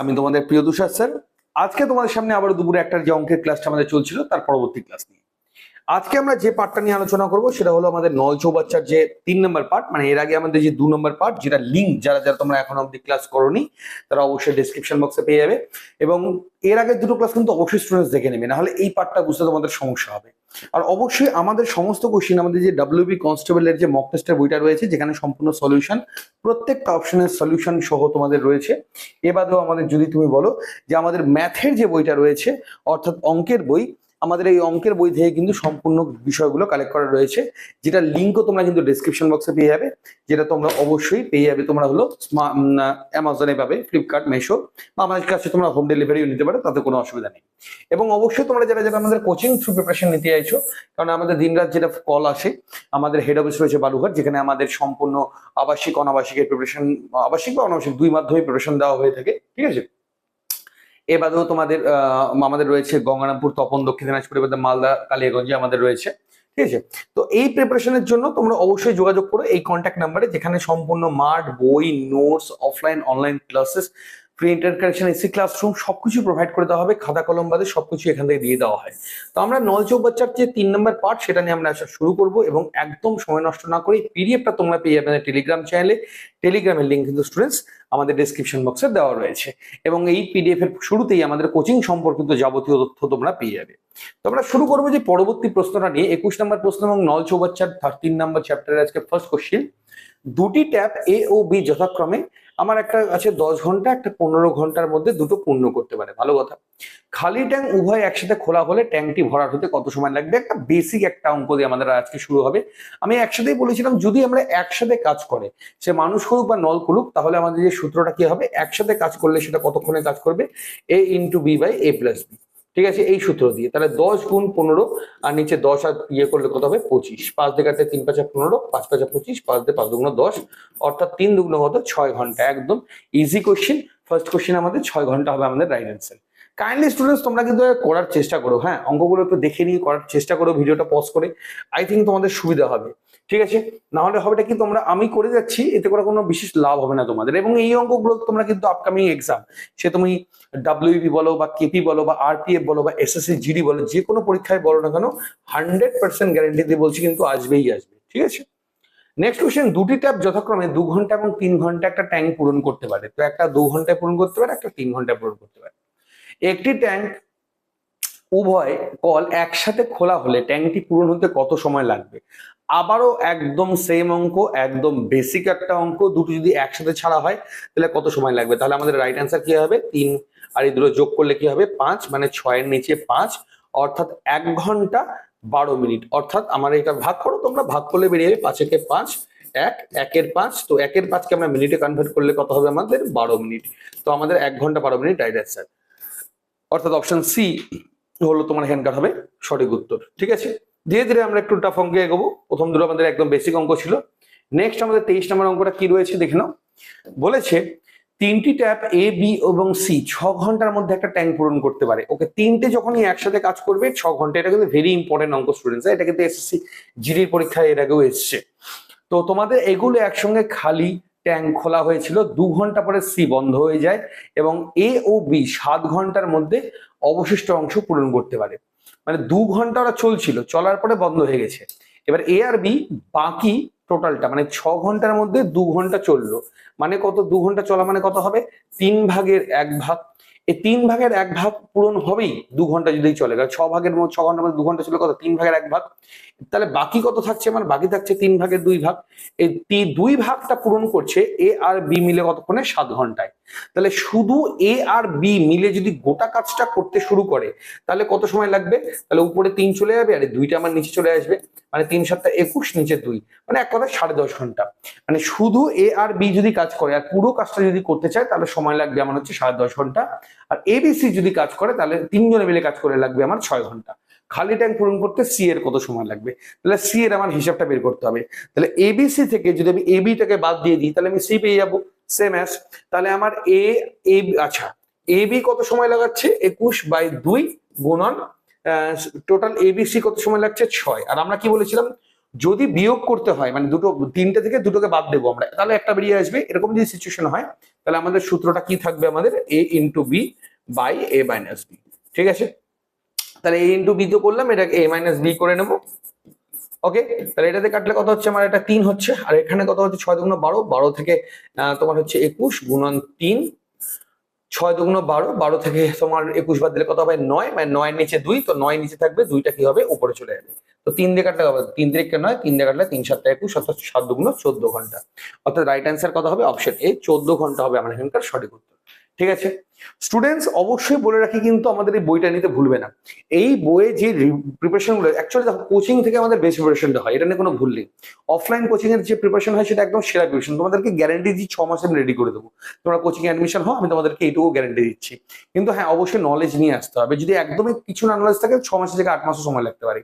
আমি তোমাদের প্রিয় তুষার স্যার। আজকে তোমাদের সামনে আবার দুপুরে একটা যে অঙ্কের ক্লাসটা আমাদের চলছিল, তার পরবর্তী ক্লাস নিয়ে। আজকে আমরা যে পার্টটা নিয়ে আলোচনা করব, সেটা হলো আমাদের নয় চৌবাচ্চার যে তিন নম্বর পার্ট মানে এর আগে আমাদের যে দু নম্বর পার্ট যেটা লিঙ্ক যারা যারা তোমরা এখন অব্দি ক্লাস করোনি, তারা অবশ্যই ডিসক্রিপশন বক্সে পেয়ে যাবে। এবং এর আগে দুটো ক্লাস কিন্তু অবশ্যই স্টুডেন্টস দেখে নেবে, নাহলে এই পার্টটা বুঝতে তোমাদের সমস্যা হবে। আর অবশ্যই আমাদের সমস্ত কোশ্চিন আমাদের যে ডাব্লিউবি কনস্টেবলের যে মক টেস্টের বইটা রয়েছে, যেখানে সম্পূর্ণ সলিউশন প্রত্যেকটা অপশনের সলিউশন সহ তোমাদের রয়েছে। এ আমাদের যদি তুমি বলো যে আমাদের ম্যাথের যে বইটা রয়েছে, অর্থাৎ অঙ্কের বই আমাদের এই অঙ্কের বই থেকে কিন্তু সম্পূর্ণ বিষয়গুলো কালেক্ট করা রয়েছে যেটা লিঙ্কও তোমরা কিন্তু ডিসক্রিপশন বক্সে পেয়ে যাবে, যেটা তোমরা অবশ্যই পেয়ে যাবে তোমরা হলো অ্যামাজনে পাবে ফ্লিপকার্ট মেশো বা আমাদের কাছে তোমরা হোম ডেলিভারিও নিতে পারো, তাতে কোনো অসুবিধা নেই। এবং অবশ্যই তোমরা যারা যারা আমাদের কোচিং থ্রু প্রিপারেশন নিতে চাইছো, কারণ আমাদের দিনরাত যেটা কল আসে, আমাদের হেড অফিস রয়েছে বালুঘাট যেখানে আমাদের সম্পূর্ণ আবাসিক, অনাবাসিকের প্রিপারেশন আবাসিক বা অনাবাসিক দুই মাধ্যমে প্রিপারেশন দেওয়া হয়ে থাকে, ঠিক আছে? এ বাদেও তোমাদের আমাদের রয়েছে গঙ্গারামপুর, তপন, দক্ষিণ দিনাজপুর এবার মালদা, কালিয়াগঞ্জে আমাদের রয়েছে, ঠিক আছে? তো এই প্রিপারেশনের জন্য তোমরা অবশ্যই যোগাযোগ করো এই কন্ট্যাক্ট নাম্বারে যেখানে সম্পূর্ণ মাঠ, বই notes offline online classes free interconnection AC classroom সবকিছু প্রোভাইড করে দেওয়া হবে। খাতা কলম বাদে সবকিছু এখান থেকে দিয়ে দেওয়া হয়। তো আমরা নল চৌবাচ্চার যে তিন নম্বর পার্ট সেটা নিয়ে আমরা আসা শুরু করব এবং একদম সময় নষ্ট না করে পিডিএফটা তোমরা পেয়ে যাবে টেলিগ্রাম চ্যানেলে টেলিগ্রামের লিঙ্ক কিন্তু স্টুডেন্টস আমাদের ডিসক্রিপশন বক্সে দেওয়া রয়েছে। এবং এই পিডিএফ এর শুরুতেই আমাদের কোচিং সম্পর্কিত যাবতীয় তথ্য তোমরা পেয়ে যাবে। তো আমরা শুরু করব যে পরবর্তী প্রশ্নটা নিয়ে। একুশ নম্বর প্রশ্ন এবং নল চৌবাচ্চার তিন নম্বর চ্যাপ্টারের আজকে ফার্স্ট কোশ্চেন দুটি ট্যাপ এ ও বি যথাক্রমে আমার একটা আছে দশ ঘণ্টা, একটা পনেরো ঘণ্টার মধ্যে দুটো পূর্ণ করতে পারে, ভালো কথা। খালি ট্যাঙ্ক উভয় একসাথে খোলা হলে ট্যাঙ্কটি ভরাট হতে কত সময় লাগবে? একটা বেসিক একটা অঙ্ক দিয়ে আমাদের আজকে শুরু হবে। আমি একসাথেই বলেছিলাম, যদি আমরা একসাথে কাজ করে, সে মানুষ করুক বা নল খুলুক তাহলে আমাদের যে সূত্রটা কি হবে? একসাথে কাজ করলে সেটা কতক্ষণে কাজ করবে? A into B by A plus B ঠিক আছে? এই সূত্র দিয়ে। তাহলে দশ গুণ পনেরো, আর নিচে দশ আর ইয়ে করলে কত হবে? পঁচিশ। পাঁচ দেখাতে তিন পাঁচা পনেরো, পাঁচ পাঁচা পঁচিশ, পাঁচ দিয়ে পাঁচ দুগুণ দশ, অর্থাৎ তিন দুগুণ কত ছয় ঘণ্টা। একদম ইজি কোশ্চেন ফার্স্ট কোশ্চেন আমাদের, ছয় ঘণ্টা হবে আমাদের রাইট অ্যান্সার কাইন্ডলি স্টুডেন্টস তোমরা কিন্তু করার চেষ্টা করো হ্যাঁ? অঙ্কগুলো একটু দেখে নিয়ে করার চেষ্টা করো, ভিডিওটা পজ করে। আই থিঙ্ক তোমাদের সুবিধা হবে। ঠিক আছে? না হলে হবেটা কি তোমরা আমি করে যাচ্ছি, এতে করে কোনো বিশেষ লাভ হবে না তোমাদের। এবং এই অঙ্কগুলো তোমরা কিন্তু আপকামিং এক্সাম সে তুমি ডাব্লিউবি বলো বা কেপি বলো বা আরপিএফ বলো বা এসএসসি জিডি বলো, যে কোনো পরীক্ষায় বলো না কেন হান্ড্রেড পার্সেন্ট গ্যারেন্টি দিয়ে বলছি কিন্তু আসবেই আসবে, ঠিক আছে? নেক্সট কোশ্চেন দুটি ট্যাপ যথাক্রমে দু ঘণ্টা এবং তিন ঘণ্টা একটা ট্যাঙ্ক পূরণ করতে পারে। তো একটা দু ঘন্টায় পূরণ করতে পারে, একটা তিন ঘন্টায় পূরণ করতে পারে। একটি ট্যাঙ্ক উভয় কল একসাথে খোলা হলে ট্যাঙ্কটি পূরণ হতে কত সময় লাগবে? আবারও একদম সেম অঙ্ক, একদম বেসিক একটা অঙ্ক, দুটো যদি একসাথে ছাড়া হয়, তাহলে কত সময় লাগবে? তাহলে আমাদের রাইট অ্যান্সার কি হবে? তিন। আর এই দুটো যোগ করলে কি হবে? পাঁচ মানে ছয়ের নিচে পাঁচ, অর্থাৎ এক ঘণ্টা বারো মিনিট। অর্থাৎ আমার এটা ভাগ করো, তোমরা ভাগ করলে বেরিয়ে যাবে পাঁচেকে পাঁচ, এক, একের পাঁচ। তো একের পাঁচকে আমরা মিনিটে কনভার্ট করলে কত হবে আমাদের? বারো মিনিট। তো আমাদের এক ঘণ্টা বারো মিনিট রাইট অ্যান্সার অর্থাৎ অপশন সি হলো তোমার এখানকার হবে, সঠিক উত্তর। ঠিক আছে? ধীরে ধীরে আমরা একটু টাফ অঙ্কে এগোবো। প্রথম দুটো আমাদের একদম বেসিক অঙ্ক ছিল। নেক্সট আমাদের তেইশ নম্বর অঙ্কটা কি রয়েছে দেখে নাও। বলেছে, তিনটি ট্যাপ এ বি এবং সি ছ ঘণ্টার মধ্যে একটা ট্যাঙ্ক পূরণ করতে পারে। ওকে তিনটে যখনই একসাথে কাজ করবে, ছ ঘণ্টা, এটা কিন্তু ভেরি ইম্পর্টেন্ট অঙ্ক স্টুডেন্টস এটা কিন্তু এসএসসি জিডির পরীক্ষায় এর আগেও এসছে। তো তোমাদের এগুলো একসঙ্গে খালি ট্যাঙ্ক খোলা হয়েছিল, দু ঘণ্টা পরে সি বন্ধ হয়ে যায় এবং এ ও বি সাত ঘণ্টার মধ্যে অবশিষ্ট অংশ পূরণ করতে পারে। মানে দু ঘণ্টা ওরা চলছিল, চলার পরে বন্ধ হয়ে গেছে। এবার এ আর বি বাকি টোটালটা মানে ছ ঘণ্টার মধ্যে দু ঘণ্টা চলল। মানে কত, দু ঘণ্টা চলা মানে কত হবে? তিন ভাগের এক ভাগ। এই তিন ভাগের এক ভাগ পূরণ হবেই দু ঘণ্টা যদি চলে। কারণ ছ ভাগের মধ্যে ছ ঘণ্টার মধ্যে দু ঘণ্টা চলে কত? তিন ভাগের এক ভাগ। তাহলে বাকি কত থাকছে? মানে বাকি থাকছে তিন ভাগের দুই ভাগ। এই দুই ভাগটা পূরণ করছে এ আর বি মিলে কতক্ষণে? সাত ঘন্টায়। তাহলে শুধু এ আর বি মিলে যদি গোটা কাজটা করতে শুরু করে, তাহলে কত সময় লাগবে? তাহলে উপরে তিন চলে যাবে আর দুইটা আমার নিচে চলে আসবে। মানে তিন সাতটা একুশ, নিচে দুই। মানে এক কথা সাড়ে দশ ঘণ্টা। মানে শুধু এ আর বি যদি কাজ করে, আর পুরো কাজটা যদি করতে চায়, তাহলে সময় লাগবে আমার হচ্ছে সাড়ে দশ ঘণ্টা। আর এবিসি যদি কাজ করে, তাহলে তিনজনে মিলে কাজ করে লাগবে আমার ছয় ঘণ্টা। খালি ট্যাঙ্ক পূরণ করতে সি এর কত সময় লাগবে? তাহলে সি এর আমার হিসাবটা বের করতে হবে। তাহলে এবিসি থেকে যদি আমি এবিটাকে বাদ দিয়ে দিই, তাহলে আমি সি পেয়ে যাব। সেম অ্যাস তাহলে আমার এ এ আচ্ছা এ বি কত সময় লাগাচ্ছে? একুশ বাই দুই গুণন টোটাল এবিসি কত সময় লাগছে? ছয়। আর আমরা কি বলেছিলাম? যদি বিয়োগ করতে হয় মানে দুটো, তিনটে থেকে দুটোকে বাদ দেবো আমরা, তাহলে একটা বেরিয়ে আসবে। এরকম যদি সিচুয়েশন হয়, তাহলে আমাদের সূত্রটা কি থাকবে আমাদের? A into B by A minus B ঠিক আছে? তাহলে এ ইন্টু বি তো করলাম, এটাকে এ মাইনাস বি করে নেব। ওকে তাহলে এটাতে কাটলে কত হচ্ছে? আমার এটা তিন হচ্ছে। আর এখানে কত হচ্ছে? ছয় দুগুণ বারো। বারো থেকে তোমার হচ্ছে একুশ গুণন তিন। ছয় দুগুণ বারো। বারো থেকে তোমার একুশ বাদ দিলে কত হবে? নয়। মানে নয়ের নিচে দুই। তো নয় নিচে থাকবে, দুইটা কি হবে? উপরে চলে যাবে। তো তিন দিয়ে কাটলে হবে তিন দিকে নয়? তিন দিয়ে কাটলে তিন সাতটা একুশ, অর্থাৎ সাত দুগুণ চোদ্দ ঘণ্টা। অর্থাৎ রাইট অ্যান্সার কত হবে? অপশন এ চোদ্দ ঘণ্টা হবে আমার এখানকার সঠিক উত্তর। ঠিক আছে? স্টুডেন্টস অবশ্যই বলে রাখি কিন্তু আমাদের এই বইটা নিতে ভুলবে না। এই বইয়ে যে প্রিপারেশনগুলো অ্যাকচুয়ালি দেখো কোচিং থেকে আমাদের বেস্ট প্রিপারেশনটা হয়, এটা নিয়ে কোনো ভুল নেই। অফলাইন কোচিং এর যে প্রিপারেশন হয়, সেটা একদম সেরা প্রিপারেশন তোমাদেরকে গ্যারান্টি দিচ্ছি, ছ মাসে আমি রেডি করে দেবো। তোমরা কোচিং অ্যাডমিশন হও, আমি তোমাদেরকে এইটুকু গ্যারান্টি দিচ্ছি। কিন্তু হ্যাঁ অবশ্যই নলেজ নিয়ে আসতে হবে। যদি একদমই কিছু না নলেজ থাকে, ছ মাস থেকে আট মাসও সময় লাগতে পারে।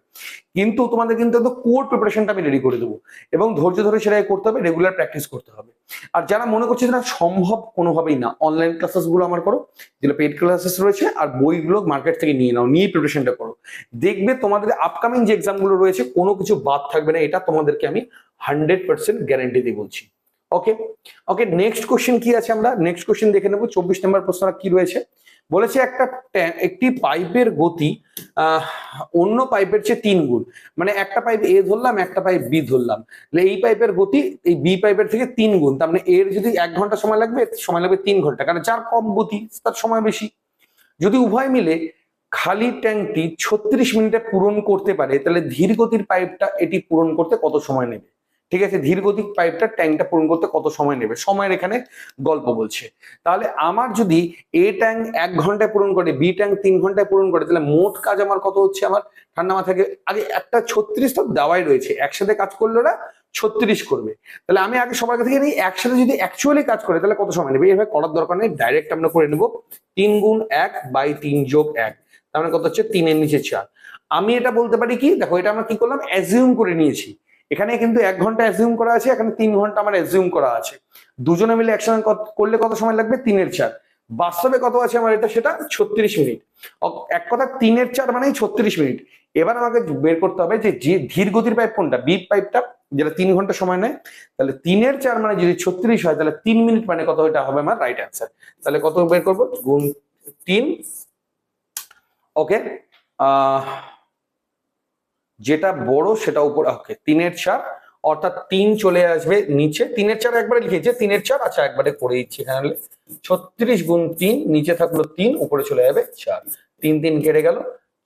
কিন্তু তোমাদের কিন্তু একদম কোর প্রিপারেশনটা আমি রেডি করে দেবো। এবং ধৈর্য ধরে সেটাই করতে হবে রেগুলার প্র্যাকটিস করতে হবে। আর যারা মনে করছে না, সম্ভব কোনোভাবেই না অনলাইন ক্লাসেসগুলো আমার করো, যেগুলো পেড ক্লাসেস রয়েছে, আর বইগুলো মার্কেট থেকে নিয়ে নাও, নিয়ে প্রিপারেশনটা করো। দেখবে তোমাদের আপকামিং যে এক্সামগুলো রয়েছে, কোনো কিছু বাদ থাকবে না, এটা তোমাদেরকে আমি হান্ড্রেড পার্সেন্ট গ্যারান্টি দিয়ে বলছি। ওকে ওকে নেক্সট কোশ্চেন কি আছে আমরা? নেক্সট কোশ্চেন দেখে নেব, চব্বিশ নম্বর প্রশ্নটা কি রয়েছে? বলেছে একটা একটি পাইপের গতি অন্য পাইপের চেয়ে তিন গুণ। মানে একটা পাইপ এ ধরলাম, একটা পাইপ বি ধরলাম। এই পাইপের গতি এই বি পাইপের থেকে তিন গুণ। তার মানে এর যদি এক ঘণ্টা সময় লাগবে সময় লাগবে তিন ঘণ্টা। কারণ যার কম গতি, তার সময় বেশি। যদি উভয় মিলে খালি ট্যাঙ্কটি ছত্রিশ মিনিটে পূরণ করতে পারে, তাহলে ধীর গতির পাইপটা এটি পূরণ করতে কত সময় নেবে? ঠিক আছে? ধীর গতির পাইপটা ট্যাঙ্কটা পূরণ করতে কত সময় নেবে? সময়ের এখানে গল্প বলছে। তাহলে আমার যদি এ ট্যাঙ্ক এক ঘন্টায় পূরণ করে বি ট্যাঙ্ক তিন ঘন্টায় পূরণ করে, তাহলে মোট কাজ আমার কত হচ্ছে আমার? ঠান্ডা মাথাকে আগে একটা ছত্রিশ তো দেওয়াই রয়েছে। একসাথে কাজ করলে ওরা ছত্রিশ করবে। তাহলে আমি আগে সবার কাছে নিই, একসাথে যদি অ্যাকচুয়ালি কাজ করে, তাহলে কত সময় নেবে? এভাবে করার দরকার নেই ডাইরেক্ট আমরা করে নেব। তিন গুণ এক বাই তিন যোগ এক, তার মানে কত হচ্ছে? তিনের নিচে চার। আমি এটা বলতে পারি কি? দেখো, এটা আমরা কি করলাম? অ্যাজিউম করে নিয়েছি। এখানে কিন্তু এক ঘণ্টা অ্যাজিউম করা আছে, এখানে তিন ঘণ্টা আমার অ্যাজিউম করা আছে। দুজনে মিলে একসঙ্গে করলে কত সময় লাগবে? তিনের চার। বাস্তবে কত আছে আমার এটা? সেটা ছত্রিশ মিনিট। এক কথা তিনের চার মানেই ছত্রিশ মিনিট। এবার আমাকে বের করতে হবে যে ধীর গতির পাইপ কোনটা? বি পাইপটা যেটা তিন ঘণ্টা সময় নেয়। তাহলে তিনের চার মানে যদি ছত্রিশ হয়, তাহলে তিন মিনিট মানে কত? এটা হবে আমার রাইট অ্যান্সার তাহলে কত বের করব? গুণ তিন। ওকে যেটা বড় সেটা উপরে, ওকে, তিনের চার, অর্থাৎ তিন চলে আসবে নিচে, তিনের চার একবারে লিখেছে তিনের চার আচ্ছা একবারে করে দিচ্ছি এখানে ছত্রিশ গুণ তিন, নিচে থাকল তিন, উপরে চলে যাবে চার, তিন তিন কেটে গেল,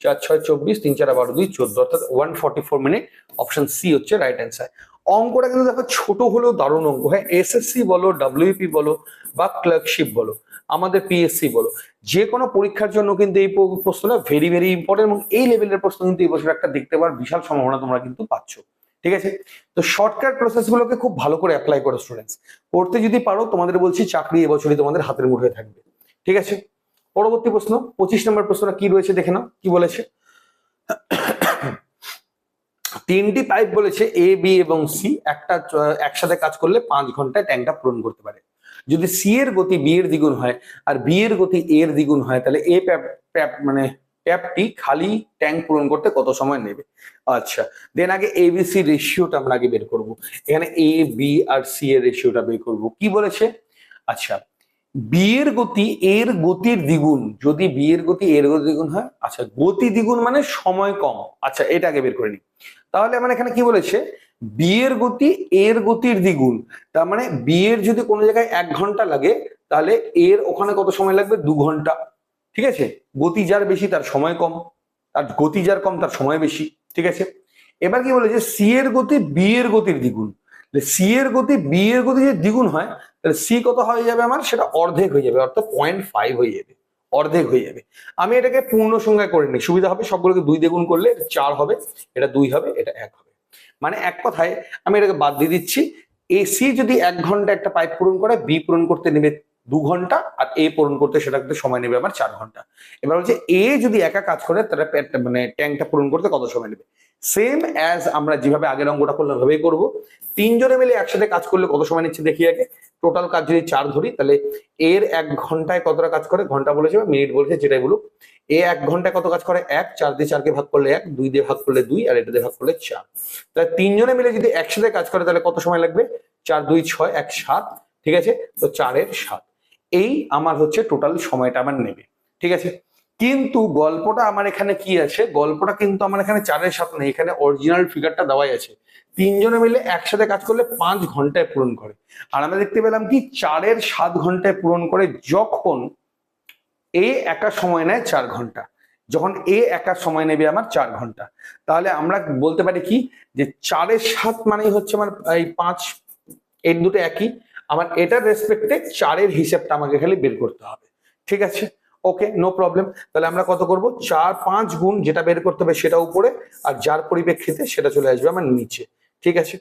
চার, ছয়, চব্বিশ, তিন, চার বারো দুই, চোদ্দ, অর্থাৎ one forty four minute option C হচ্ছে রাইট অ্যান্সার অঙ্কটা কিন্তু দেখো ছোট হলেও দারুণ অঙ্ক হ্যাঁ এসএসসি বলো ডাব্লিউপি বলো, বা ক্লার্কশিপ বলো। আমাদের পিএসসি বলো যে কোনো পরীক্ষার জন্য কিন্তু এই প্রশ্নটা ভেরি ভেরি ইম্পর্টেন্ট এবং এই লেভেলের প্রশ্ন কিন্তু এই বছর একটা দেখতে পাওয়ার বিশাল সম্ভাবনা তোমরা কিন্তু পাচ্ছ, ঠিক আছে? তো শর্টকাট প্রসেস গুলোকে খুব ভালো করে অ্যাপ্লাই করো স্টুডেন্টস করতে যদি পারো তোমাদের বলছি চাকরি এবছরই তোমাদের হাতের মুঠোয় থাকবে, ঠিক আছে? পরবর্তী প্রশ্ন, পঁচিশ নম্বর প্রশ্নটা কি রয়েছে দেখে নাও, কি বলেছে? তিনটি পাইপ বলেছে এ বি এবং সি একটা, একসাথে কাজ করলে পাঁচ ঘন্টায় ট্যাঙ্কটা পূরণ করতে পারে। যদি সি এর গতি বি এর দ্বিগুণ হয় আর বি এর গতি এ এর দ্বিগুণ হয়, তাহলে এ প্যাপ প্যাপ মানে ট্যাপটি খালি ট্যাঙ্ক পূরণ করতে কত সময় নেবে? আচ্ছা দেন আগে এ বি সি রেশিওটা আমরা আগে বের করব। এখানে এ বি আর সি এর রেশিওটা বের করব। কি বলেছে? আচ্ছা বি এর গতি এর গতির দ্বিগুণ, যদি বি এর গতি এর গতি দ্বিগুণ হয় আচ্ছা গতি দ্বিগুণ মানে সময় কম। আচ্ছা এটা আগে বের করে নিই। তাহলে আমার এখানে কি বলেছে? বি এর গতি এর গতির দ্বিগুণ। তার মানে বিয়ের যদি কোনো জায়গায় এক ঘণ্টা লাগে, তাহলে এর ওখানে কত সময় লাগবে? দু ঘণ্টা। ঠিক আছে? গতি যার বেশি, তার সময় কম। তার গতি যার কম, তার সময় বেশি। ঠিক আছে? এবার কি বলে যে সি এর গতি বি এর গতির দ্বিগুণ। সি এর গতি বি এর গতি যে দ্বিগুণ হয়, তাহলে সি কত হয়ে যাবে আমার? সেটা অর্ধেক হয়ে যাবে, অর্থাৎ পয়েন্ট ফাইভ হয়ে যাবে। অর্ধেক হয়ে যাবে। আমি এটাকে পূর্ণ সংখ্যায় করে নিই। সুবিধা হবে, সবগুলোকে দুই দ্বিগুণ করলে চার হবে, এটা দুই হবে, এটা এক হবে। মানে এক কথায় আমি এটাকে বাদ দিয়ে দিচ্ছি এসি যদি এক ঘণ্টা একটা পাইপ পূরণ করে বি পূরণ করতে নেবে দু ঘণ্টা, আর এ পূরণ করতে সেটা কিন্তু সময় নেবে আমার চার ঘণ্টা। এবার হচ্ছে এ যদি একা কাজ করে প্যাট- মানে ট্যাঙ্কটা পূরণ করতে কত সময় নেবে? সেম অ্যাজ আমরা যেভাবে আগের অঙ্গটা করলে ওভাবেই করব। তিনজনে মিলে একসাথে কাজ করলে কত সময় নিচ্ছে, দেখি আগে। টোটাল কাজ যদি চার ধরি, তাহলে এর এক ঘন্টায় কতটা কাজ করে? ঘণ্টা বলেছে বা মিনিট বলেছে, যেটাই বলুক। এ এক ঘন্টায় কত কাজ করে? এক, চার দিয়ে চারকে ভাগ করলে এক, দুই দিয়ে ভাগ করলে দুই, আর এটা দিয়ে ভাগ করলে চার। তাহলে তিনজনে মিলে যদি একসাথে কাজ করে, তাহলে কত সময় লাগবে? চার, দুই, ছয়, এক, সাত, ঠিক আছে? তো চারের সাত। এই আমার হচ্ছে টোটাল সময়টা আমার নেবে। ঠিক আছে? কিন্তু গল্পটা আমার এখানে কি আছে? গল্পটা কিন্তু আমার এখানে চারের সাথে নেই। এখানে অরিজিনাল ফিগারটা দেওয়াই আছে। তিনজনে মিলে একসাথে কাজ করলে পাঁচ ঘন্টায় পূরণ করে। আর আমরা দেখতে পেলাম কি, চারের সাত ঘন্টায় পূরণ করে যখন এ একা সময় নেয় চার ঘণ্টা। যখন এ একা সময় নেবে আমার চার ঘণ্টা। তাহলে আমরা বলতে পারি কি, যে চারের সাত মানেই হচ্ছে আমার এই পাঁচ, এর দুটো একই। আমার এটার রেসপেক্টে চারের হিসাবটা আমাকে খালি বের করতে হবে। ঠিক আছে? ওকে নো প্রবলেম তাহলে আমরা কত করব? চার পাঁচ গুণ যেটা বের করতে হবে সেটা উপরে, আর যার পরিপ্রেক্ষিতে সেটা চলে আসবে আমার নিচে। ঠিক আছে?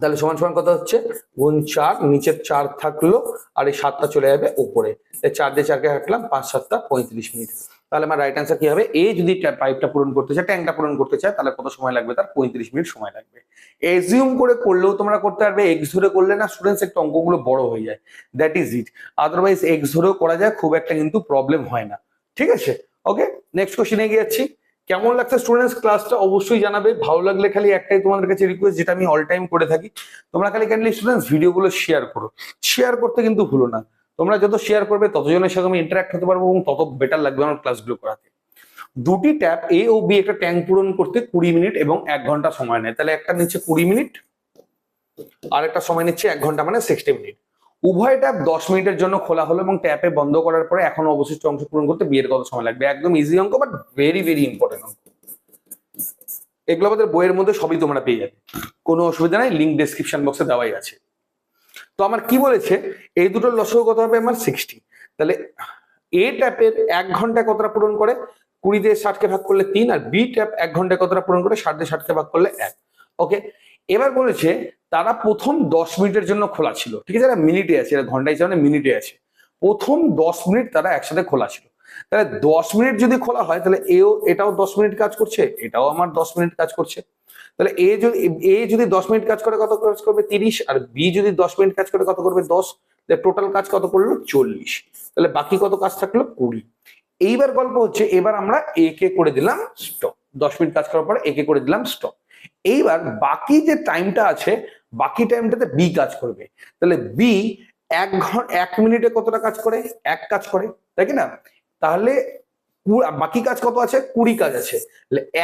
তাহলে সমান সমান কথা হচ্ছে? গুণ চার, নিচের চার থাকল, আর এই সাতটা চলে যাবে উপরে। চার দিয়ে চারকে হাঁটলাম, পাঁচ, সাতটা পঁয়ত্রিশ মিনিট। তাহলে আমার রাইট অ্যান্সার কি হবে? এ যদি পাইপটা পূরণ করতে চায় ট্যাঙ্কটা পূরণ করতে চায়, তাহলে কত সময় লাগবে? তার পঁয়ত্রিশ মিনিট সময় লাগবে। এজিউম করে করলেও তোমরা করতে পারবে এক্স ধরে করলে না স্টুডেন্টস একটু অঙ্কগুলো বড় হয়ে যায়। That is it otherwise X ধরেও করা যায়, খুব একটা কিন্তু প্রবলেম হয় না। ঠিক আছে? ওকে নেক্সট কোশ্চেনে এগিয়ে যাচ্ছি। কেমন লাগছে স্টুডেন্টস ক্লাসটা অবশ্যই জানাবে। ভালো লাগলে খালি একটাই তোমাদের কাছে রিকোয়েস্ট যেটা আমি অল টাইম করে থাকি। তোমরা খালি কাইন্ডলি স্টুডেন্টস ভিডিওগুলো শেয়ার করো। শেয়ার করতে কিন্তু ভুলো না। তোমরা যত শেয়ার করবে, ততজনের সাথে আমি ইন্টারাক্ট হতে পারব এবং তত বেটার লাগবে আমার ক্লাসগুলো করাতে। দুটি ট্যাপ এ ও বি একটা ট্যাঙ্ক পূরণ করতে কুড়ি মিনিট এবং এক ঘণ্টা সময় নেয়। তাহলে একটা নিচ্ছে কুড়ি মিনিট আর একটা সময় নিচ্ছে এক ঘণ্টা মানে সিক্সটি মিনিট উভয় ট্যাপ দশ মিনিটের জন্য খোলা হলো এবং ট্যাপে বন্ধ করার পরে এখন অবশিষ্ট অংশ পূরণ করতে বিয়ের কত সময় লাগবে? একদম ইজি অঙ্ক বাট ভেরি ভেরি ইম্পর্টেন্ট অঙ্ক। এগুলো আমাদের বইয়ের মধ্যে সবই তোমরা পেয়ে যাবে। কোনো অসুবিধা নাই লিঙ্ক ডেসক্রিপশন বক্সে দেওয়াই আছে। তো আমার কি বলেছে? এই দুটোর লসও কত হবে? আমার সিক্সটি তাহলে এ ট্যাপের এক ঘন্টায় কতটা পূরণ করে? কুড়ি দিয়ে ষাটকে ভাগ করলে তিন আর বি ট্যাপ এক ঘন্টায় কতটা পূরণ করে? ষাট দিয়ে ষাটকে ভাগ করলে এক। ওকে এবার বলেছে তারা প্রথম দশ মিনিটের জন্য খোলা ছিল। ঠিক আছে? মিনিটে আছে। এরা ঘন্টায় হিসাবে মিনিটে আছে। প্রথম দশ মিনিট তারা একসাথে খোলা ছিল। তাহলে দশ মিনিট যদি খোলা হয়, তাহলে এও এটাও দশ মিনিট কাজ করছে? এটাও আমার দশ মিনিট কাজ করছে। তাহলে এ যদি এ যদি দশ মিনিট কাজ করে কত কাজ করবে? তিরিশ, আর বি যদি দশ মিনিট কাজ করে কত করবে? দশ। টোটাল কাজ কত করল? চল্লিশ। তাহলে বাকি কত কাজ থাকল? কুড়ি। এইবার গল্প হচ্ছে, এবার আমরা এ কে করে দিলাম স্টপ দশ মিনিট কাজ করার পরে এ কে করে দিলাম স্টপ এইবার বাকি যে টাইমটা আছে, বাকি টাইমটাতে বি কাজ করবে। তাহলে বি এক ঘণ্টা এক মিনিটে কতটা কাজ করে? এক কাজ করে। তাই কি না? তাহলে বাকি কাজ কত আছে? কুড়ি কাজ আছে।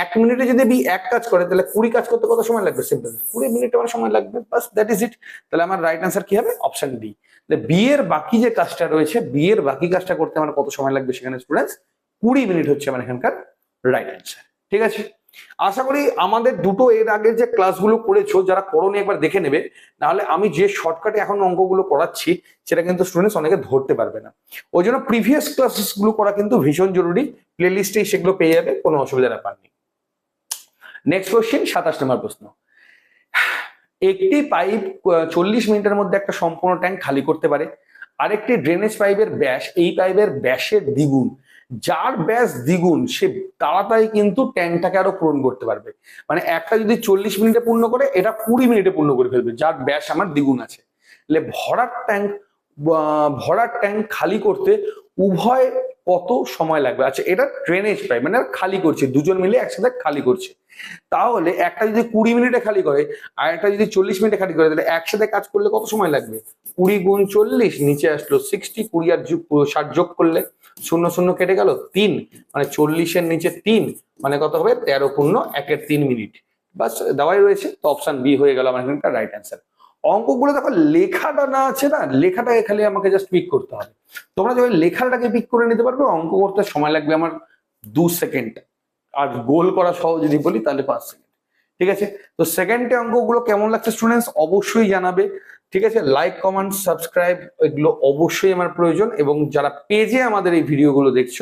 এক মিনিটে যদি বি এক কাজ করে, তাহলে কুড়ি কাজ করতে কত সময় লাগবে? সিম্পল কুড়ি মিনিট আমার সময় লাগবে। বাস দ্যাট ইজ ইট তাহলে আমার রাইট আনসার কি হবে? অপশন ডি বি এর বাকি যে কাজটা রয়েছে বি এর বাকি কাজটা করতে আমার কত সময় লাগবে সেখানে স্টুডেন্টস কুড়ি মিনিট হচ্ছে আমার এখানকার রাইট আনসার ঠিক আছে? আশা করি আমাদের দুটো এর আগের যে ক্লাসগুলো করেছ, যারা করোনি একবার দেখে নেবে, নাহলে আমি যে শর্টকাটে এখন অঙ্কগুলো করাচ্ছি, সেটা কিন্তু স্টুডেন্টস অনেকে ধরতে পারবে না। ওই জন্য প্রিভিয়াস ক্লাসেসগুলো করা কিন্তু ভীষণ জরুরি প্লে লিস্টেই সেগুলো পেয়ে যাবে, কোনো অসুবিধা ব্যাপার নেই। নেক্সট কোশ্চেন সাতাশ নম্বর প্রশ্ন। একটি পাইপ চল্লিশ মিনিটের মধ্যে একটা সম্পূর্ণ ট্যাঙ্ক খালি করতে পারে। আরেকটি ড্রেনেজ পাইপের ব্যাস এই পাইপের ব্যাসের দ্বিগুণ। যার ব্যাস দ্বিগুণ, সে তাড়াতাড়ি কিন্তু ট্যাঙ্কটাকে আরও পূরণ করতে পারবে। মানে একটা যদি চল্লিশ মিনিটে পূর্ণ করে, এটা কুড়ি মিনিটে পূর্ণ করে ফেলবে, যার ব্যাস আমার দ্বিগুণ আছে। তাহলে ভরার ট্যাঙ্ক ভরার ট্যাঙ্ক খালি করতে উভয় কত সময় লাগবে? আচ্ছা এটা ড্রেনেজ পাইপ মানে খালি করছে, দুজন মিলে একসাথে খালি করছে। তাহলে একটা যদি কুড়ি মিনিটে খালি করে, আর একটা যদি চল্লিশ মিনিটে খালি করে, তাহলে একসাথে কাজ করলে কত সময় লাগবে? কুড়ি গুণ চল্লিশ, নিচে আসলো সিক্সটি কুড়ি আর যুগ- ষাট যোগ করলে শূন্য শূন্য কেটে গেল, তিন। মানে চল্লিশের নিচে তিন মানে কত হবে? তেরো পূর্ণ একের তিন মিনিট। বাস, দেওয়াই রয়েছে। তো অপশন বি হয়ে গেল আমার এখানকার রাইট অ্যান্সার অঙ্কগুলো দেখো, লেখাটা না আছে না লেখাটাকে খালি আমাকে জাস্ট পিক করতে হবে। তোমরা যখন লেখাটাকে পিক করে নিতে পারবে, অঙ্ক করতে সময় লাগবে আমার দু সেকেন্ড আর গোল করা সহ যদি বলি, তাহলে পাঁচ সেকেন্ড ঠিক আছে? তো সেকেন্ডে অঙ্কগুলো কেমন লাগছে স্টুডেন্টস অবশ্যই জানাবে। ঠিক আছে? লাইক কমেন্ট সাবস্ক্রাইব এগুলো অবশ্যই আমার প্রয়োজন এবং যারা পেজে আমাদের এই ভিডিওগুলো দেখছ,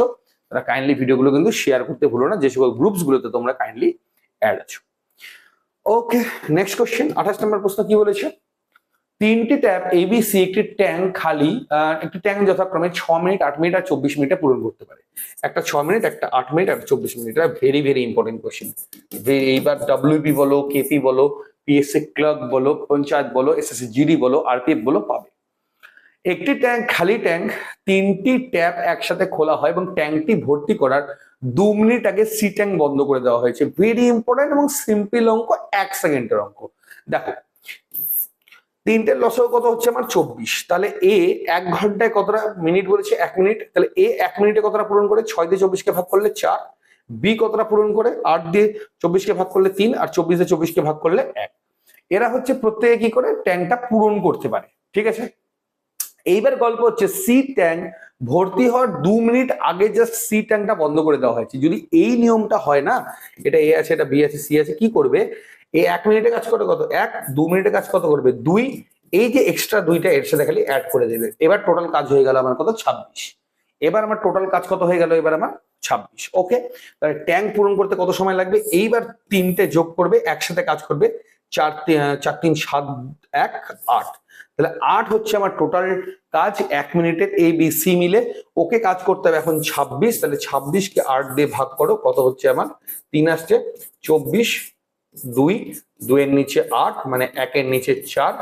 তারা কাইন্ডলি ভিডিওগুলো কিন্তু শেয়ার করতে ভুলো না। যে সকল গ্রুপস গুলোতে তোমরা কাইন্ডলি অ্যাড আছো। ওকে নেক্সট কোশ্চেন আঠাশ নম্বর প্রশ্ন কি বলেছে? তিনটি ট্যাপ এবিসি একটি ট্যাঙ্ক খালি একটি ট্যাঙ্ক যথাক্রমে ছ মিনিট, আট মিনিট আর চব্বিশ মিনিটে পূরণ করতে পারে। একটা ছ মিনিট, একটা আট মিনিট, আর চব্বিশ মিনিট। এটা ভেরি ভেরি ইম্পর্টেন্ট কোশ্চেন যে এইবার ডাব্লিউপি বলো কেপি বলো পিএসসি ক্লার্ক বলো, পঞ্চায়েত বলো এসএসসি জিডি বলো আরপিএফ বলো, পাবে। একটি ট্যাঙ্ক খালি ট্যাঙ্ক তিনটি ট্যাপ একসাথে খোলা হয় এবং ট্যাঙ্কটি ভর্তি করার দু মিনিট আগে সি ট্যাঙ্ক বন্ধ করে দেওয়া হয়েছে। ভেরি ইম্পর্টেন্ট এবং সিম্পল অঙ্ক, এক সেকেন্ডের অঙ্ক। দেখো, তিনটে লসও কত হচ্ছে আমার? চব্বিশ। তাহলে এ এক ঘন্টায় কতটা? মিনিট বলেছে এক মিনিট। তাহলে এ এক মিনিটে কতটা পূরণ করে? ছয় দিয়ে চব্বিশকে ভাগ করলে চার। বি কতটা পূরণ করে? আট দিয়ে চব্বিশকে ভাগ করলে তিন আর চব্বিশ দিয়ে চব্বিশকে ভাগ করলে এক। এরা হচ্ছে প্রত্যেকে কি করে? ট্যাঙ্কটা পূরণ করতে পারে। ঠিক আছে? এইবার গল্প হচ্ছে সি ট্যাঙ্ক ভর্তি হওয়ার দু মিনিট আগে জাস্ট সি ট্যাঙ্কটা বন্ধ করে দেওয়া হয়েছে। যদি এই নিয়মটা হয় না, এটা এ আছে, এটা বি আছে, সি আছে, কি করবে? এ এক মিনিটে কাজ করে কত? এক, দু মিনিটে কাজ কত করবে? দুই, এই যে এক্সট্রা দুইটা এর সাথে খালি অ্যাড করে দেবে। এবার টোটাল কাজ হয়ে গেল আমার কত? ছাব্বিশ। এবার আমার টোটাল কাজ কত হয়ে গেল? এবার আমার ছাব্বিশ ওকে তাহলে ট্যাঙ্ক পূরণ করতে কত সময় লাগবে? এইবার তিনটে যোগ করবে, একসাথে কাজ করবে চার চার তিন সাত এক আট। তাহলে আট হচ্ছে আমার টোটাল কাজ, এক মিনিটের এ বি সি মিলে ওকে কাজ করতে হবে এখন ছাব্বিশ, তাহলে ছাব্বিশকে আট দিয়ে ভাগ করো, কত হচ্ছে আমার? তিন আসছে চব্বিশ, দুই, দুইয়ের নিচে আট মানে একের নিচে চার।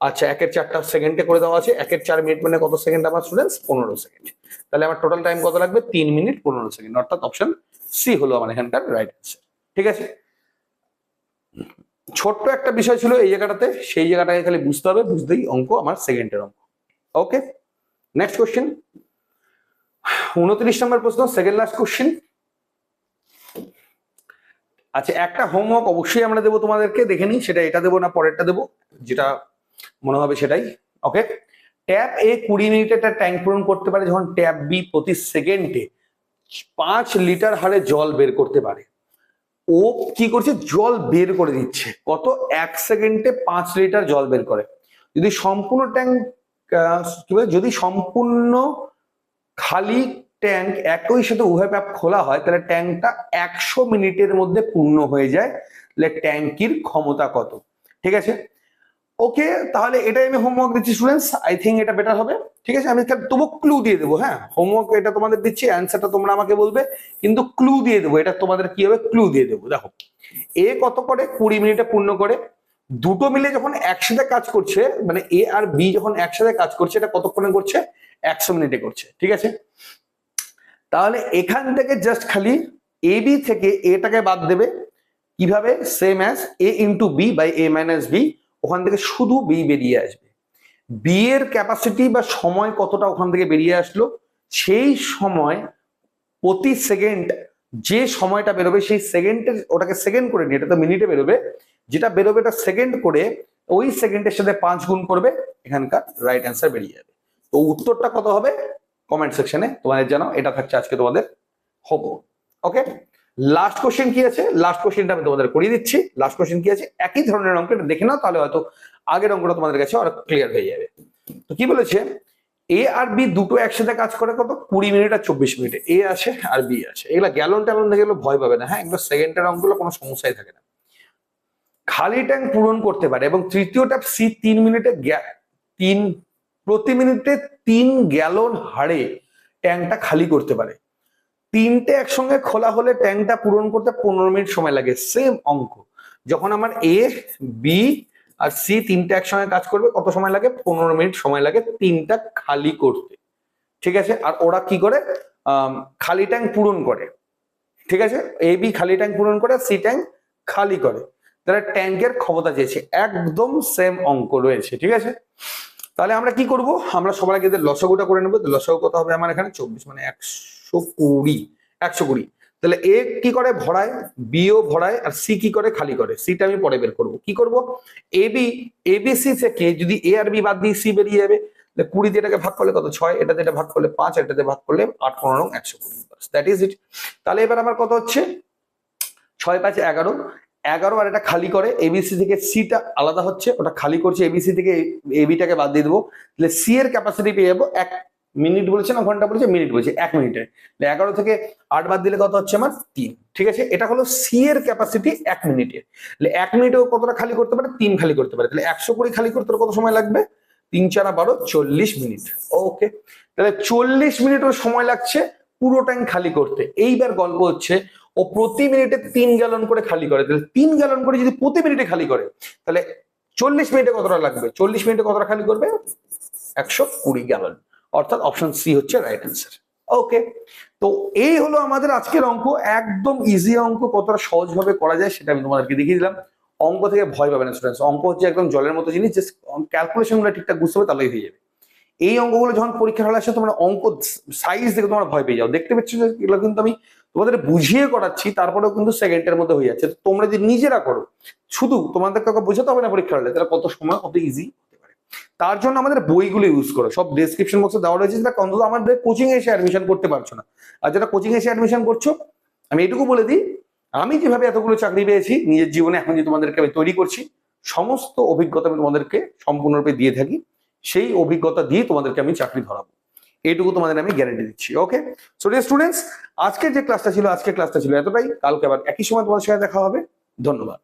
আচ্ছা একের চারটা সেকেন্ডে করে দেওয়া আছে, একের চার মিনিট মানে কত সেকেন্ড আমার স্টুডেন্টস পনেরো সেকেন্ড তাহলে আমার টোটাল টাইম কত লাগবে? তিন মিনিট পনেরো সেকেন্ড অর্থাৎ অপশন সি হলো আমার এখানকার রাইট অ্যান্সার ঠিক আছে? ছোট্ট একটা বিষয় ছিল এই জায়গাটাতে, সেই জায়গাটাকে খালি বুঝতে হবে, বুঝতেই অঙ্ক আমার সেকেন্ডের অঙ্ক। ওকে নেক্সট কোশ্চেন উনত্রিশ নম্বর প্রশ্ন সেকেন্ড লাস্ট কোশ্চেন আচ্ছা একটা হোমওয়ার্ক অবশ্যই আমরা দেবো তোমাদেরকে, দেখে নিই, সেটা এটা দেবো না, পরেরটা দেবো, যেটা মনে হবে সেটাই। ওকে ট্যাপ এ কুড়ি মিনিটে একটা ট্যাঙ্ক পূরণ করতে পারে, যখন ট্যাপ বি প্রতি সেকেন্ডে পাঁচ লিটার হারে জল বের করতে পারে। ও কি করছে? জল বের করে দিচ্ছে। কত? এক সেকেন্ডে পাঁচ লিটার জল বের করে। যদি সম্পূর্ণ ট্যাঙ্ক যদি সম্পূর্ণ খালি ট্যাঙ্ক একই সাথে উভয় প্যাপ খোলা হয়, তাহলে ট্যাঙ্কটা একশো মিনিটের মধ্যে পূর্ণ হয়ে যায়। তাহলে ট্যাঙ্কির ক্ষমতা কত? ঠিক আছে? ওকে তাহলে এটাই আমি হোমওয়ার্ক দিচ্ছি স্টুডেন্টস আই থিঙ্ক এটা বেটার হবে। ঠিক আছে? আমি তবু ক্লু দিয়ে দেবো হ্যাঁ? হোমওয়ার্ক এটা তোমাদের দিচ্ছি অ্যান্সারটা তোমরা আমাকে বলবে, কিন্তু ক্লু দিয়ে দেবো। এটা তোমাদের কি হবে? ক্লু দিয়ে দেবো। দেখো এ কত করে? কুড়ি মিনিটে পূর্ণ করে। দুটো মিলে যখন একসাথে কাজ করছে মানে এ আর বি যখন একসাথে কাজ করছে, এটা কতক্ষণে করছে? একশো মিনিটে করছে। ঠিক আছে? তাহলে এখান থেকে জাস্ট খালি এ বি থেকে এটাকে বাদ দেবে। কীভাবে? Same as A into B by A minus B ওখান থেকে শুধু বি বেরিয়ে আসবে। বি এর ক্যাপাসিটি বা সময় কতটা ওখান থেকে বেরিয়ে আসলো, সেই সময় প্রতি সেকেন্ড যে সময়টা বেরোবে, সেই সেকেন্ডের ওটাকে সেকেন্ড করে নিয়ে, এটা তো মিনিটে বেরোবে, যেটা বেরোবে এটা সেকেন্ড করে ওই সেকেন্ডের সাথে পাঁচ গুণ করবে, এখানকার রাইট অ্যান্সার বেরিয়ে যাবে। তো উত্তরটা কত হবে? কমেন্ট সেকশনে তোমাদের জানাও, এটা থাকছে আজকে তোমাদের হব ওকে লাস্ট কোশ্চেন কি আছে? লাস্ট কোশ্চেনটা আমি তোমাদের করিয়ে দিচ্ছি। লাস্ট কোশ্চেন কি আছে? একই ধরনের অঙ্ক এটা দেখে নাও, তাহলে হয়তো আগের অঙ্কটা তোমাদের কাছে আরও ক্লিয়ার হয়ে যাবে। তো কি বলেছে? এ আর বি দুটো একসাথে কাজ করে কত? কুড়ি মিনিট আর চব্বিশ মিনিটে। এ আছে আর বি আছে। এগুলা গ্যালন ট্যালন দেখে ভয় পাবে না হ্যাঁ? এগুলো সেকেন্ডের অঙ্কগুলো কোনো সমস্যাই থাকে না। খালি ট্যাঙ্ক পূরণ করতে পারে এবং তৃতীয় ট্যাপ সি তিন মিনিটে তিন, প্রতি মিনিটে তিন গ্যালন হারে ট্যাঙ্কটা খালি করতে পারে। তিনটে একসঙ্গে খোলা হলে ট্যাঙ্কটা পূরণ করতে পনেরো মিনিট সময় লাগে সেম অঙ্ক। যখন আমার এ বি আর সি তিনটে একসঙ্গে কাজ করবে, কত সময় লাগে? পনেরো মিনিট সময় লাগে তিনটা খালি করতে। ঠিক আছে? আর ওরা কি করে? খালি ট্যাঙ্ক পূরণ করে। ঠিক আছে? এ বি খালি ট্যাঙ্ক পূরণ করে সি ট্যাঙ্ক খালি করে। তারা ট্যাঙ্কের ক্ষমতা চেয়েছে। একদম সেম অঙ্ক রয়েছে। ঠিক আছে? তাহলে আমরা কি করব? আমরা সবার আগে লসগুটা করে নেব। লসগু কত হবে আমার এখানে? চব্বিশ মানে একশো। কুড়ি, একশো কুড়ি। তাহলে এ কি করে? ভরায়। বিও ভরায়। আর সি কি করে? খালি করে। সিটা আমি পরে বের করব। কি করব? A B A B C থেকে যদি এ আর বি বাদ দিই সি বেরিয়ে যাবে, তাহলে কুড়ি দিয়ে এটাকে ভাগ করলে কত? ছয়। এটাতে এটা ভাগ করলে পাঁচ। এটাতে ভাগ করলে আট, পনেরো একশো কুড়ি। দ্যাট ইজ ইট তাহলে এবার আমার কত হচ্ছে? ছয়, পাঁচ, এগারো। এগারো আর এটা খালি করে। এবিসি থেকে সিটা আলাদা হচ্ছে। ওটা খালি করছে। এবিসি থেকে এবিটাকে বাদ দিয়ে দেবো। তাহলে সি এর ক্যাপাসিটি পেয়ে যাব এক মিনিট বলেছে না ঘণ্টা বলেছে? মিনিট বলেছে, এক মিনিটে। এগারো থেকে আট বাদ দিলে কত হচ্ছে আমার? তিন। ঠিক আছে? এটা হলো সি এর ক্যাপাসিটি এক মিনিটে। এক মিনিটেও কতটা খালি করতে পারে? তিন খালি করতে পারে। তাহলে একশো কুড়ি খালি করতে কত সময় লাগবে? তিন, চারা, বারো, চল্লিশ মিনিট। ওকে। তাহলে চল্লিশ মিনিটও সময় লাগছে পুরো ট্যাঙ্ক খালি করতে। এইবার গল্প হচ্ছে ও প্রতি মিনিটে তিন গ্যালন করে খালি করে। তাহলে তিন গ্যালন করে যদি প্রতি মিনিটে খালি করে, তাহলে চল্লিশ মিনিটে কতটা লাগবে? চল্লিশ মিনিটে কতটা খালি করবে? একশো কুড়ি গ্যালন অর্থাৎ অপশন সি হচ্ছে রাইট অ্যান্সার ওকে তো এই হলো আমাদের আজকের অঙ্ক। একদম ইজি অঙ্ক, কতটা সহজভাবে করা যায় সেটা আমি তোমাদেরকে দেখিয়ে দিলাম। অঙ্ক থেকে ভয় পাবে না স্টুডেন্টস অঙ্ক হচ্ছে একদম জলের মতো জিনিস যে ক্যালকুলেশনগুলো ঠিকঠাক বুঝতে হবে তাহলেই হয়ে যাবে। এই অঙ্কগুলো যখন পরীক্ষার হলে আসে, তোমরা অঙ্ক সাইজ দেখে তোমরা ভয় পেয়ে যাও। দেখতে পাচ্ছ যে এগুলো কিন্তু আমি তোমাদের বুঝিয়ে করাচ্ছি, তারপরেও কিন্তু সেকেন্ডের মধ্যে হয়ে যাচ্ছে। তোমরা যদি নিজেরা করো, শুধু তোমাদের কাউকে বোঝাতে হবে না পরীক্ষার হলে, তাহলে কত সময়, কত ইজি তার জন্য আমাদের বইগুলো ইউজ করো। সব ডেসক্রিপশন বক্সে দেওয়া রয়েছে যেটা অন্তত আমাদের কোচিং এসে অ্যাডমিশন করতে পারছ না। আর যারা কোচিং এসে অ্যাডমিশন করছ, আমি এটুকু বলে দিই, আমি যেভাবে এতগুলো চাকরি পেয়েছি, নিজের জীবনে এখন যে তোমাদেরকে আমি তৈরি করছি, সমস্ত অভিজ্ঞতা আমি তোমাদেরকে সম্পূর্ণরূপে দিয়ে থাকি, সেই অভিজ্ঞতা দিয়ে তোমাদেরকে আমি চাকরি ধরাবো। এইটুকু তোমাদের আমি গ্যারেন্টি দিচ্ছি ওকে সো ডিয়ার স্টুডেন্টস আজকের যে ক্লাসটা ছিল, আজকের ক্লাসটা ছিল এতটাই। কালকে আবার একই সময় তোমাদের সাথে দেখা হবে। ধন্যবাদ।